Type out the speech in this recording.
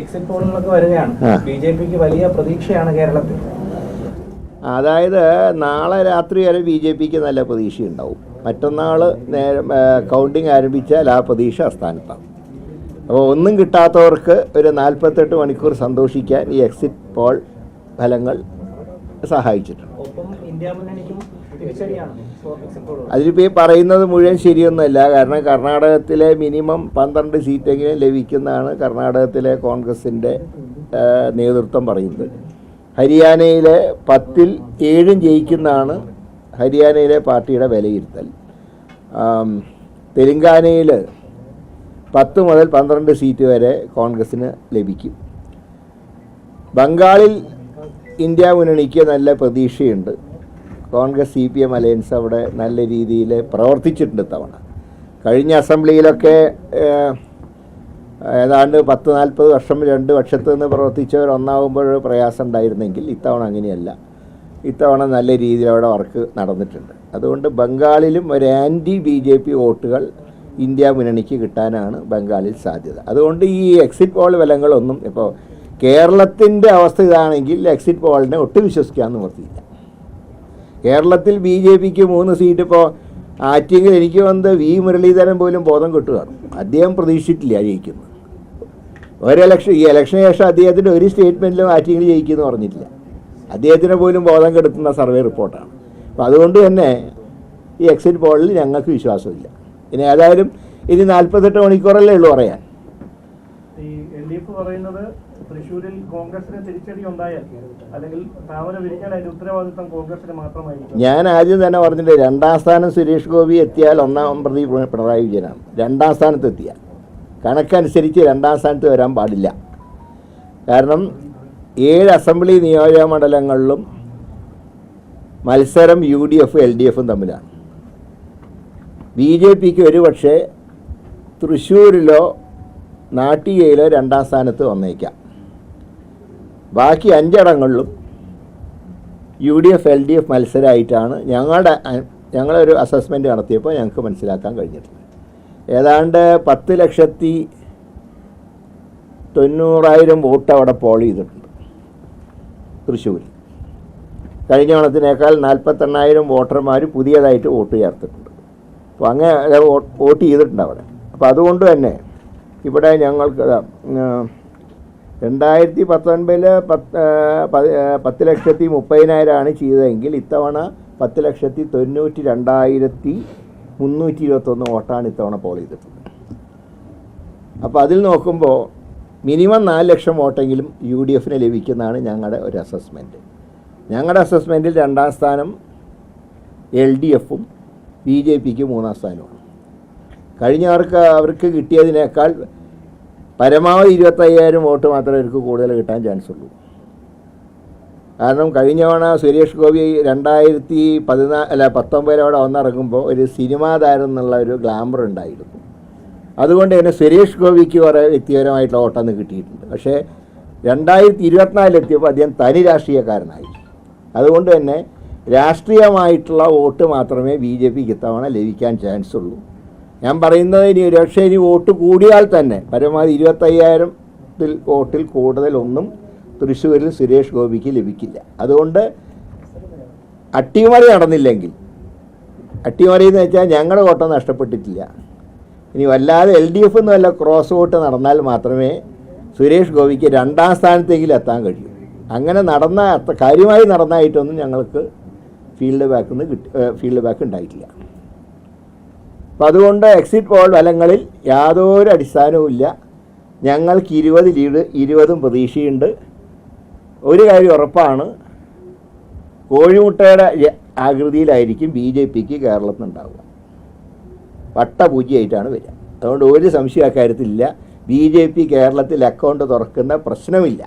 Exit പോളുകളൊക്കെ വരികയാണ്. B J പിക്ക് വലിയ പ്രതീക്ഷയാണ് കേരളത്തിൽ. അതായത് നാളെ രാത്രി വരെ ബി ജെ പിക്ക് നല്ല പ്രതീക്ഷയുണ്ടാവും മറ്റന്നാൾ നേരം കൗണ്ടിങ് ആരംഭിച്ചാൽ ആ പ്രതീക്ഷ അസ്ഥാനത്താണ്. അപ്പോൾ ഒന്നും കിട്ടാത്തവർക്ക് ഒരു നാൽപ്പത്തെട്ട് മണിക്കൂർ സന്തോഷിക്കാൻ ഈ എക്സിറ്റ് പോൾ ഫലങ്ങൾ സഹായിച്ചിട്ടുണ്ട്. ഒപ്പം ഇന്ത്യ മുന്നണിക്കും അതിലിപ്പോൾ ഈ പറയുന്നത് മുഴുവൻ ശരിയൊന്നുമല്ല. കാരണം കർണാടകത്തിലെ മിനിമം പന്ത്രണ്ട് സീറ്റെങ്കിലും ലഭിക്കുന്നതാണ് കർണാടകത്തിലെ കോൺഗ്രസിന്റെ നേതൃത്വം പറയുന്നത്. ഹരിയാനയിലെ പത്തിൽ ഏഴും ജയിക്കുന്നതാണ് ഹരിയാനയിലെ പാർട്ടിയുടെ വിലയിരുത്തൽ. തെലുങ്കാനയിൽ പത്ത് മുതൽ പന്ത്രണ്ട് സീറ്റ് വരെ കോൺഗ്രസ്സിന് ലഭിക്കും. ബംഗാളിൽ ഇന്ത്യ മുന്നണിക്ക് നല്ല പ്രതീക്ഷയുണ്ട്. Congress C P M alliance അവിടെ നല്ല രീതിയിൽ പ്രവർത്തിച്ചിട്ടുണ്ട് തവണ കഴിഞ്ഞ അസംബ്ലിയിലൊക്കെ ഏതാണ്ട് പത്ത് നാൽപ്പത് വർഷം രണ്ട് വർഷത്തു നിന്ന് പ്രവർത്തിച്ചവർ ഒന്നാകുമ്പോൾ പ്രയാസം ഉണ്ടായിരുന്നെങ്കിൽ ഇത്തവണ അങ്ങനെയല്ല. ഇത്തവണ നല്ല രീതിയിൽ അവിടെ വർക്ക് നടന്നിട്ടുണ്ട്. അതുകൊണ്ട് ബംഗാളിലും ഒരു ആന്റി ബി ജെ പി വോട്ടുകൾ ഇന്ത്യ മുന്നണിക്ക് കിട്ടാനാണ് ബംഗാളിൽ സാധ്യത. അതുകൊണ്ട് ഈ എക്സിറ്റ് പോൾ ഫലങ്ങളൊന്നും ഇപ്പോൾ കേരളത്തിന്റെ അവസ്ഥ ഇതാണെങ്കിൽ എക്സിറ്റ് പോളിനെ ഒട്ടും വിശ്വസിക്കാൻ നിവർത്തിയില്ല കേരളത്തിൽ ബി ജെ പിക്ക് മൂന്ന് സീറ്റ് ഇപ്പോൾ ആറ്റിങ്ങിൽ എനിക്ക് വന്ന് വി മുരളീധരൻ പോലും ബോധം കിട്ടുകയാണ്. അദ്ദേഹം പ്രതീക്ഷിച്ചിട്ടില്ല ജയിക്കുന്നത്. ഒരു ഇലക്ഷൻ ഈ ഇലക്ഷന് ശേഷം അദ്ദേഹത്തിന്റെ ഒരു സ്റ്റേറ്റ്മെന്റിലും ആറ്റിങ്ങിൽ ജയിക്കുമെന്ന് പറഞ്ഞിട്ടില്ല. അദ്ദേഹത്തിന് പോലും ബോധം കെടുത്തുന്ന സർവേ റിപ്പോർട്ടാണ്. അപ്പം അതുകൊണ്ട് തന്നെ ഈ എക്സിറ്റ് പോളിൽ ഞങ്ങൾക്ക് വിശ്വാസമില്ല. ഇനി ഏതായാലും ഇനി നാൽപ്പത്തെട്ട് മണിക്കൂറല്ലേ ഉള്ളൂ പറയാൻ. ഈ എൽ ഡി എഫ് പറയുന്നത് തൃശ്ശൂരിൽ കോൺഗ്രസിന് തിരിച്ചടി ഉണ്ടായാൽ അല്ലെങ്കിൽ താമര വിരിക്കാൻ അതിന്റെ ഉത്തരവാദിത്വം കോൺഗ്രസിന് മാത്രമായിരിക്കും. ഞാൻ ആദ്യം തന്നെ പറഞ്ഞിട്ട് രണ്ടാം സ്ഥാനം സുരേഷ് ഗോപി എത്തിയാൽ ഒന്നാം പ്രതി പിണറായി വിജയനാണ്. രണ്ടാം സ്ഥാനത്ത് എത്തിയ കണക്കനുസരിച്ച് രണ്ടാം സ്ഥാനത്ത് വരാൻ പാടില്ല. കാരണം ഏഴ് അസംബ്ലി നിയോജക മണ്ഡലങ്ങളിലും മത്സരം യു ഡി എഫും എൽ ഡി എഫും തമ്മിലാണ്. ബി ജെ പിക്ക് ഒരുപക്ഷെ തൃശ്ശൂരിലോ നാട്ടികയിലോ രണ്ടാം സ്ഥാനത്ത് വന്നേക്കാം. ബാക്കി അഞ്ചിടങ്ങളിലും U D F L D F മത്സരമായിട്ടാണ് ഞങ്ങളുടെ ഞങ്ങളൊരു അസസ്മെന്റ് നടത്തിയപ്പോൾ ഞങ്ങൾക്ക് മനസ്സിലാക്കാൻ കഴിഞ്ഞിട്ടുണ്ട് ഏതാണ്ട് പത്ത് ലക്ഷത്തി തൊണ്ണൂറായിരം വോട്ട് അവിടെ പോൾ ചെയ്തിട്ടുണ്ട് തൃശ്ശൂരിൽ. കഴിഞ്ഞ ഓണത്തിനേക്കാൾ നാൽപ്പത്തെണ്ണായിരം വോട്ടർമാർ പുതിയതായിട്ട് വോട്ട് ചേർത്തിട്ടുണ്ട്. അപ്പോൾ അങ്ങനെ വോട്ട് ചെയ്തിട്ടുണ്ട് അവിടെ. അപ്പോൾ അതുകൊണ്ട് തന്നെ ഇവിടെ ഞങ്ങൾക്ക് രണ്ടായിരത്തി പത്തൊൻപതിൽ പത്ത് പത്ത് ലക്ഷത്തി മുപ്പതിനായിരമാണ് ചെയ്തതെങ്കിൽ ഇത്തവണ പത്ത് ലക്ഷത്തി തൊണ്ണൂറ്റി രണ്ടായിരത്തി മുന്നൂറ്റി ഇരുപത്തൊന്ന് വോട്ടാണ് ഇത്തവണ പോൾ ചെയ്തിട്ടുള്ളത്. അപ്പോൾ അതിൽ നോക്കുമ്പോൾ മിനിമം നാല് ലക്ഷം വോട്ടെങ്കിലും യു ഡി എഫിന് ലഭിക്കുന്നതാണ് ഞങ്ങളുടെ ഒരു അസസ്മെന്റ് ഞങ്ങളുടെ അസസ്മെന്റിൽ രണ്ടാം സ്ഥാനം എൽ ഡി എഫും ബി ജെ പിക്ക് മൂന്നാം സ്ഥാനമാണ് കഴിഞ്ഞവർക്ക് അവർക്ക് കിട്ടിയതിനേക്കാൾ പരമാവധി ഇരുപത്തയ്യായിരം വോട്ട് മാത്രമേ അവർക്ക് കൂടുതൽ കിട്ടാൻ ചാൻസ് ഉള്ളൂ. കാരണം കഴിഞ്ഞ തവണ സുരേഷ് ഗോപി രണ്ടായിരത്തി പതിനാ അല്ല പത്തൊമ്പതിലവിടെ വന്നിറങ്ങുമ്പോൾ ഒരു സിനിമാ താരം എന്നുള്ള ഒരു ഗ്ലാമർ ഉണ്ടായിരുന്നു. അതുകൊണ്ട് തന്നെ സുരേഷ് ഗോപിക്ക് കുറേ വ്യക്തിപരമായിട്ടുള്ള വോട്ടൊന്ന് കിട്ടിയിട്ടുണ്ട്. പക്ഷേ രണ്ടായിരത്തി ഇരുപത്തിനാലിലെത്തിയപ്പോൾ അദ്ദേഹം തനി രാഷ്ട്രീയക്കാരനായി. അതുകൊണ്ട് തന്നെ രാഷ്ട്രീയമായിട്ടുള്ള വോട്ട് മാത്രമേ ബി ജെ പിക്ക് ഇത്തവണ ലഭിക്കാൻ ചാൻസ് ഉള്ളൂ. ഞാൻ പറയുന്നത് ഇനി ഒരുപക്ഷെ ഇനി വോട്ട് കൂടിയാൽ തന്നെ. പരമാവധി ഇരുപത്തയ്യായിരത്തിൽ വോട്ടിൽ കൂടുതലൊന്നും തൃശ്ശൂരിൽ സുരേഷ് ഗോപിക്ക് ലഭിക്കില്ല. അതുകൊണ്ട് അട്ടിമറി നടന്നില്ലെങ്കിൽ അട്ടിമറി എന്ന് വെച്ചാൽ ഞങ്ങളുടെ വോട്ടം നഷ്ടപ്പെട്ടിട്ടില്ല. ഇനി വല്ലാതെ എൽ ഡി എഫ് എന്ന് വല്ല ക്രോസ് വോട്ട് നടന്നാൽ മാത്രമേ സുരേഷ് ഗോപിക്ക് രണ്ടാം സ്ഥാനത്തെങ്കിലും എത്താൻ കഴിയൂ. അങ്ങനെ നടന്ന കാര്യമായി നടന്നായിട്ടൊന്നും ഞങ്ങൾക്ക് ഫീൽഡ് ബാക്ക് നിന്ന് കിട്ടി ഫീൽഡ് ബാക്ക് ഉണ്ടായിട്ടില്ല. അപ്പം അതുകൊണ്ട് എക്സിറ്റ് പോൾ ഫലങ്ങളിൽ യാതൊരു അടിസ്ഥാനവുമില്ല ഞങ്ങൾക്ക് ഇരുപത് ലീഡ് ഇരുപതും പ്രതീക്ഷയുണ്ട്. ഒരു കാര്യം ഉറപ്പാണ്. കോഴിമുട്ടയുടെ ആകൃതിയിലായിരിക്കും ബി ജെ പിക്ക് കേരളത്തിൽ ഉണ്ടാവുക. വട്ടപൂജ്യമായിട്ടാണ് വരിക. അതുകൊണ്ട് ഒരു സംശയം അക്കാര്യത്തിലില്ല ബി ജെ പി കേരളത്തിൽ അക്കൗണ്ട് തുറക്കുന്ന പ്രശ്നമില്ല.